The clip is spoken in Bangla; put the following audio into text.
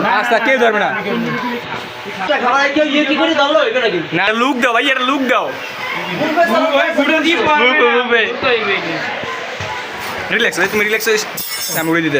না। আচ্ছা ধরবে না। একটা খাবার কেউ ইয়ে কি করে ধরলো এটা নাকি? না লুক দাও ভাই এটা লুক দাও। রিল্যাক্স তুমি রিল্যাক্স আমি উড়ে দিতে